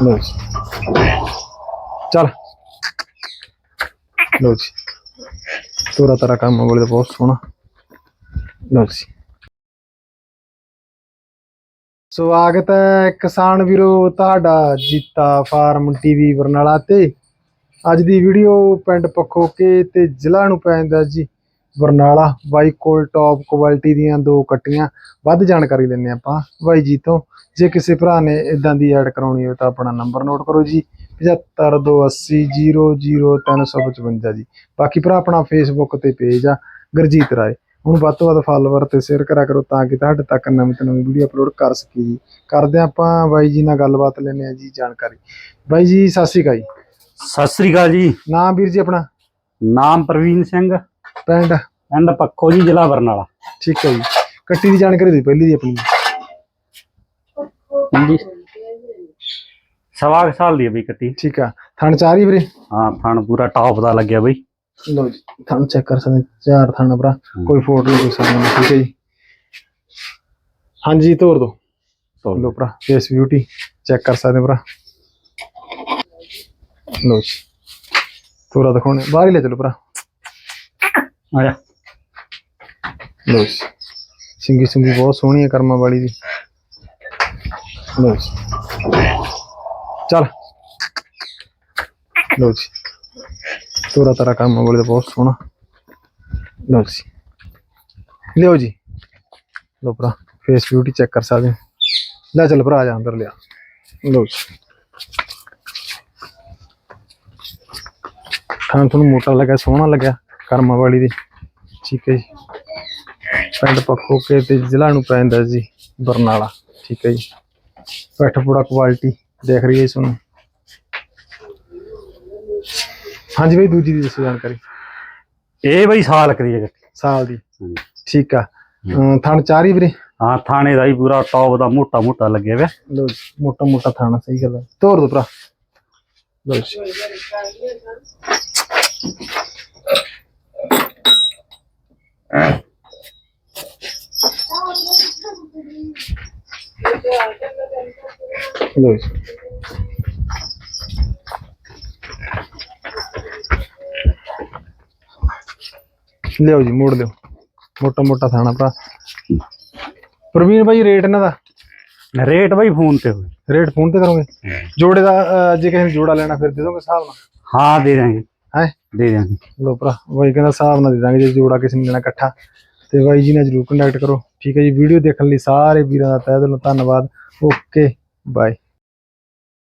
ਲਓ ਜੀ ਚੱਲ ਲਓ ਜੀ ਤੋਰਾ ਤਾਰਾ ਕੰਮ ਬੋਲੇ ਬਹੁਤ ਸੋਹਣਾ ਲਓ ਜੀ ਸਵਾਗਤ ਹੈ ਕਿਸਾਨ ਵੀਰੋ ਤੁਹਾਡਾ ਜੀਤਾ ਫਾਰਮ ਟੀਵੀ ਬਰਨਾਲਾ ਤੇ ਅੱਜ ਦੀ ਵੀਡੀਓ ਪਿੰਡ ਪਖੋਕੇ ਤੇ ਜ਼ਿਲ੍ਹਾ ਨੂੰ ਪੈਂਦਾ ਜੀ ਬਰਨਾਲਾ ਬਾਈ ਕੋਲ ਟੌਪ ਕੁਆਲਿਟੀ ਦੀਆਂ ਦੋ ਕੱਟੀਆਂ ਵੱਧ ਜਾਣਕਾਰੀ ਲੈਣੇ ਆਪਾਂ। ਬਾਈ ਜੀ ਤੋਂ ਜੇ ਕਿਸੇ ਭਰਾ ਨੇ ਇਦਾਂ ਦੀ ਐਡ ਕਰਾਉਣੀ ਹੋਵੇ ਤਾਂ ਆਪਣਾ ਨੰਬਰ ਨੋਟ ਕਰੋ ਜੀ 7528000355 ਜੀ। ਬਾਕੀ ਭਰਾ ਆਪਣਾ ਫੇਸਬੁੱਕ ਤੇ ਪੇਜ ਆ ਗੁਰਜੀਤ ਰਾਏ। ਹੁਣ ਵੱਧ ਤੋਂ ਵੱਧ ਫਾਲੋਵਰ ਤੇ ਸ਼ੇਅਰ ਕਰਿਆ ਕਰੋ ਤਾਂ ਕਿ ਤੁਹਾਡੇ ਤੱਕ ਨਵੀਂ ਤੋਂ ਨਵੀਂ ਵੀਡੀਓ ਅਪਲੋਡ ਕਰ ਸਕੀਏ ਜੀ। ਕਰਦੇ ਆਪਾਂ ਬਾਈ ਜੀ ਨਾਲ ਗੱਲਬਾਤ ਲੈਣੇ ਆ ਜੀ ਜਾਣਕਾਰੀ। ਬਾਈ ਜੀ ਸਤਿ ਸ਼੍ਰੀ ਅਕਾਲ ਜੀ। ਸਤਿ ਸ੍ਰੀ ਅਕਾਲ ਜੀ। ਨਾਮ ਵੀਰ ਜੀ ਆਪਣਾ? ਨਾਮ ਪ੍ਰਵੀਨ ਸਿੰਘ। ਪਿੰਡ? ਪਿੰਡ ਪੱਖੋ ਜੀ ਜ਼ਿਲ੍ਹਾ ਬਰਨਾਲਾ। ਠੀਕ ਹੈ ਜੀ। ਕੱਟੀ ਦੀ ਜਾਣਕਾਰੀ ਦਿਓ ਪਹਿਲੀ ਦੀ ਆਪਣੀ। ਹਾਂਜੀ। ਸਵਾ ਕੁ ਸਾਲ ਦੀ ਹੈ ਬਈ ਕੱਟੀ। ਠੀਕ ਆ। ਥਣ ਚਾਰ ਹੀ ਵੀਰੇ? ਹਾਂ ਥਣ ਪੂਰਾ ਟੌਪ ਦਾ ਲੱਗਿਆ ਬਈ। ਲਓ ਜੀ ਥਣ ਚੈੱਕ ਕਰ ਸਕਦੇ ਚਾਰ ਥਣ ਭਰਾ। ਕੋਈ ਫੋਟੋ ਨਹੀਂ ਸਕਦੇ ਠੀਕ ਹੈ ਜੀ। ਹਾਂਜੀ ਤੋਰ ਦੋ। ਲਓ ਭਰਾ ਫੇਸ ਬਿਊਟੀ ਚੈੱਕ ਕਰ ਸਕਦੇ ਭਰਾ। ਲਓ ਜੀ। ਤੋਰਾ ਦਿਖਾਉਣੇ ਬਾਹਰ ਹੀ ਲੈ ਚਲੋ ਭਰਾ। ਆ ਜਾ ਲਓ ਜੀ। ਸਿੰਗੀ ਸਿੰਗੀ ਬਹੁਤ ਸੋਹਣੀ ਹੈ ਕਰਮਾਂ ਵਾਲੀ ਦੀ ਲਓ ਜੀ। ਚੱਲ। ਲਓ ਜੀ। ਤੋਰਾ ਤਾਰਾ ਕੰਮ ਵਾਲੀ ਦਾ ਬਹੁਤ ਸੋਹਣਾ। ਲਓ ਜੀ। ਲਿਓ ਜੀ। ਲੋ ਭਰਾ ਫੇਸ ਬਿਊਟੀ ਚੈੱਕ ਕਰ ਸਕਦੇ ਹੋ। ਲੈ ਚੱਲ ਭਰਾ ਜਾ ਅੰਦਰ ਲਿਆ। ਲਓ ਜੀ। ਖਾਣ ਤੁਹਾਨੂੰ ਮੋਟਾ ਲੱਗਾ ਸੋਹਣਾ ਲੱਗਿਆ। ਕਰਮਾਂ ਵਾਲੀ ਦੀ। ਠੀਕ ਹੈ ਜੀ। ਪਿੰਡ ਪੱਖੋ ਕੇ ਤੇ ਜ਼ਿਲ੍ਹਾ ਨੂੰ ਪੈਂਦਾ ਜੀ ਬਰਨਾਲਾ। ਠੀਕ ਹੈ ਜੀ। ਪੈਠ ਪੂੜਾ ਕੁਆਲਿਟੀ ਦੇਖ ਰਹੀ ਹੈ ਇਸ ਨੂੰ ਹਾਂਜੀ ਬਈ ਦੂਜੀ ਦੀ ਦੱਸੋ ਜਾਣਕਾਰੀ। ਇਹ ਬਈ ਸਾਲ ਕਰੀ ਹੈ। ਸਾਲ ਦੀ। ਠੀਕ ਆ। ਥਣ ਚਾਰ ਵੀਰੇ? ਹਾਂ ਥਾਣੇ ਦਾ ਹੀ ਪੂਰਾ ਟੌਪ ਦਾ ਮੋਟਾ ਮੋਟਾ ਲੱਗਿਆ ਵੇ। ਲੋ ਮੋਟਾ ਮੋਟਾ ਥਾਣਾ ਸਹੀ ਗੱਲ ਹੈ ਤੋਰ ਦੋ ਭਰਾ। ਲੋ ਲੋ ਜੀ। ਲਿਓ ਜੀ ਮੋੜ ਲਿਓ ਮੋਟਾ ਮੋਟਾ ਥਾਣਾ ਭਰਾ। ਪ੍ਰਵੀਨ ਭਾਈ ਰੇਟ ਇਹਨਾਂ ਦਾ? ਰੇਟ ਬਈ ਫੋਨ ਤੇ ਹੋਵੇ ਰੇਟ ਫੋਨ ਤੇ ਕਰੋਗੇ? ਜੋੜੇ ਦਾ ਅਹ, ਜੇ ਕਿਸੇ ਨੇ ਜੋੜਾ ਲੈਣਾ ਫਿਰ ਦੇ ਦੋਗੇ ਹਿਸਾਬ ਨਾਲ? ਹਾਂ ਦੇ ਦਾਂਗੇ। ਹੈ? ਦੇ ਦਾਂਗੇ। ਲੋ ਭਰਾ ਬਾਈ ਕਹਿੰਦਾ ਹਿਸਾਬ ਨਾਲ ਦੇ ਦਾਂਗੇ ਜੇ ਜੋੜਾ ਕਿਸੇ ਨੇ ਲੈਣਾ ਇਕੱਠਾ। ਤੇ ਬਾਈ ਜੀ ਨਾਲ ਜਰੂਰ ਕੰਟੈਕਟ ਕਰੋ। ਠੀਕ ਹੈ ਜੀ ਵੀਡੀਓ ਦੇਖਣ ਲਈ ਸਾਰੇ ਵੀਰਾਂ ਦਾ ਤਹਿ ਦਿਲੋਂ ਧੰਨਵਾਦ। Okay bye